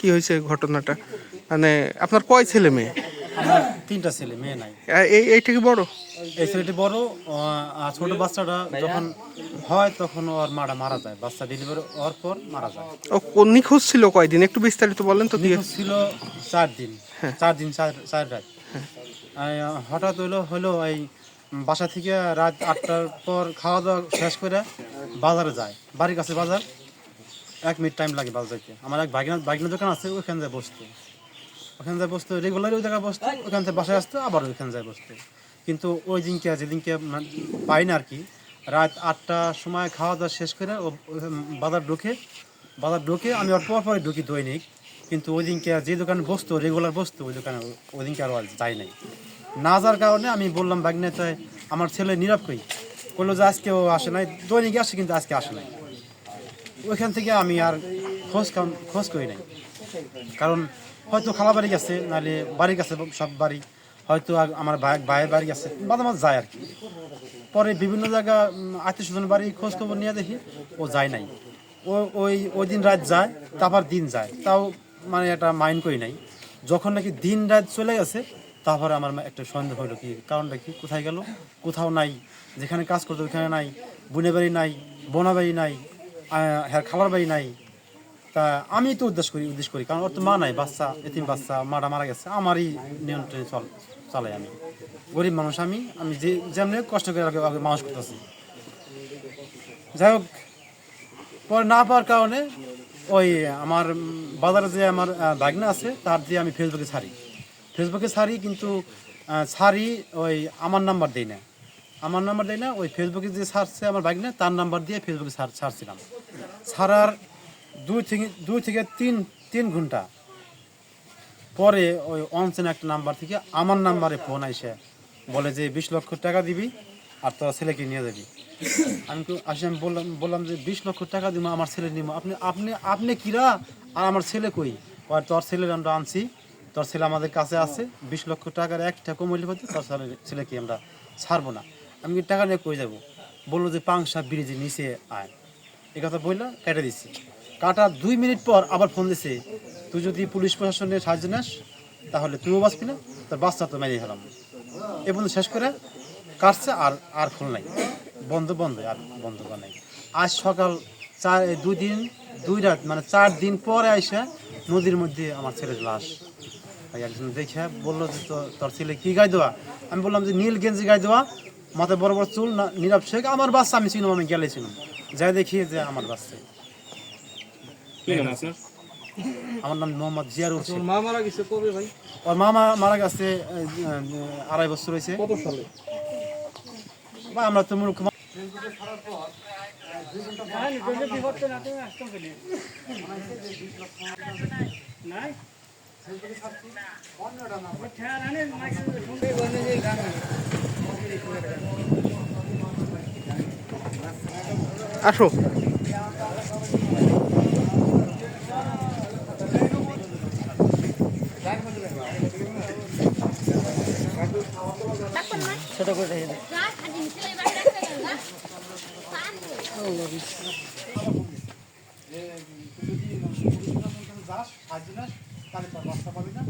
কি হয়েছে ঘটনাটা? মানে আপনার কয় ছেলে মেয়ে? আমার তিনটা ছেলে মেয়ে নাই। এই এইটা কি বড়? এই ছেলেটি বড় আর ছোট বাচ্চাটা যখন হয় তখন ওর মারা মারা যায়। বাচ্চা ডেলিভারি হওয়ার পর মারা যায়। ও কোন নিখোঁজ ছিল কয়দিন? একটু বিস্তারিত বলেন তো নিখোঁজ ছিল চার দিন। চার দিন চার চার রাত। আর, হঠাৎ হইল হলো এই বাসা থেকে রাত আটটার পর খাওয়া দাওয়া শেষ করে বাজারে যায়। বাড়ির কাছে বাজার। এক মিনিট টাইম লাগে বাজার যেতে আমার এক বাগিনা বাগিনা দোকান আছে ওখানে যায় বসতো। ওখানে যায় বসতো রেগুলার ওই জায়গায় বসতো ওখান থেকে বাসায় আসতো, আবার ওইখানে যায় বসতো। কিন্তু ওই দিনকে যেদিনকে মানে পাই না আর কি রাত আটটার সময় খাওয়া দাওয়া শেষ করে ও বাজার ঢুকে বাজার ঢুকে আমি ওর পর ঢুকি দৈনিক। কিন্তু ওই দিনকে যে দোকানে বসতো রেগুলার বসতো, ওই দোকানে ওই দিনকে আর যাই নাই। না যাওয়ার কারণে আমি বললাম বাগনাতে আমার ছেলে নীরব কই? বলল যে আজকে ও আসে নাই। দৈনিক আসে, কিন্তু আজকে আসে নাই। ওইখান থেকে আমি আর খোঁজ খোঁজ করি নাই। কারণ হয়তো খালা বাড়ি গেছে, নাহলে বাড়ি গেছে সব বাড়ি, হয়তো আমার ভাই, ভাইয়ের বাড়ি গেছে, মাঝে মাঝে যায় আর কি। পরে বিভিন্ন জায়গা আত্মীয় স্বজন বাড়ি খোঁজ খবর নিয়ে দেখি, ও যায় নাই। ও, ওই ওই দিন রাত যায়, তারপর দিন যায়। তাও মানে একটা মাইন্ড করি নাই। যখন নাকি দিন রাত চলে গেছে, তারপরে আমার একটা সন্দেহ হলো কি, কারণটা কি, কোথায় গেল? কোথাও নাই, যেখানে কাজ করতো ওইখানে নাই, বোনের বাড়ি নাই, বোনা বাড়ি নাই হ্যাঁ খালার বাড়ি নাই। তা আমি তো উদ্দেশ্য করি উদ্দেশ্য করি। কারণ ওর তো মা নাই, বাচ্চা, এতিম বাচ্চা, মারা মারা গেছে। আমারই নিয়ন্ত্রণে চল, চালাই আমি। গরিব মানুষ আমি আমি যে যেমনি কষ্ট করে আগে আগে মানুষ করতেছি। যাই হোক, পরে না পাওয়ার কারণে ওই আমার বাজারে যে আমার ভাগনা আছে, তার দিয়ে আমি ফেসবুকে ছাড়ি। ফেসবুকে ছাড়ি কিন্তু ছাড়ি ওই আমার নাম্বার দিই না। আমার নাম্বার দেয় না, ওই ফেসবুকে যে ছাড়ছে আমার ভাগনা, তার নাম্বার দিয়ে ফেসবুকে ছাড়- ছাড়ছিলাম। ছাড়ার দুই থেকে দুই থেকে তিন তিন ঘণ্টা পরে ওই অনসেন একটা নাম্বার থেকে আমার নাম্বারে ফোন আইসে, বলে যে, বিশ লক্ষ টাকা দিবি আর তোর ছেলেকে নিয়ে যাবি। আমি তো আসে, আমি বললাম বললাম যে, বিশ লক্ষ টাকা দিব, আমার ছেলে নিব। আপনি আপনি আপনি কিরা? আর আমার ছেলে কই? আর তোর ছেলের আমরা আনছি। তোর ছেলে আমাদের কাছে আছে। বিশ লক্ষ টাকার একটা কমলে হচ্ছে তোর ছেলে, ছেলেকে আমরা ছাড়বো না। আমি টাকা নিয়ে কই যাব? বলল যে পাংশা ব্রিজে নিচে আয়। এই কথা বলল কেটে দিচ্ছি কাটার দুই মিনিট পর আবার ফোন দিছে, তুই যদি পুলিশ প্রশাসনের সাহায্য নেস, তাহলে তুইও বাঁচবি না, তোর বাচ্চা তো মেরে ফেলাম। এ পর্যন্ত শেষ করে কাটছে আর আর ফোন নাই। বন্ধ বন্ধ, আর বন্ধ করা নাই। আজ সকাল চার দুই দিন, দুই রাত মানে চার দিন পরে আইসা নদীর মধ্যে আমার ছেলের লাশ একজন দেখে বলল যে তোর ছেলে কি গায়ে দেওয়া আমি বললাম যে, নীল গেঞ্জি গায়ে দেওয়া মাথায় বড় বড় চুল না নীরব শেখ আমার বাচ্চা আমি চিনলাম আমি গেলে ছিলাম যাই দেখি যে আমার বাচ্চা। আমার নাম মোহাম্মদ জিয়ার হোসেন। মা মারা গেছে কবে ভাই? ওর মামা মারা গেছে আড়াই বছর হয়েছে। কত সালে? বা আমরা তো মূর্খ মা- আসো ছোট করে। যাস সাহায্য নেস তাহলে তোর বাচ্চা পাবি না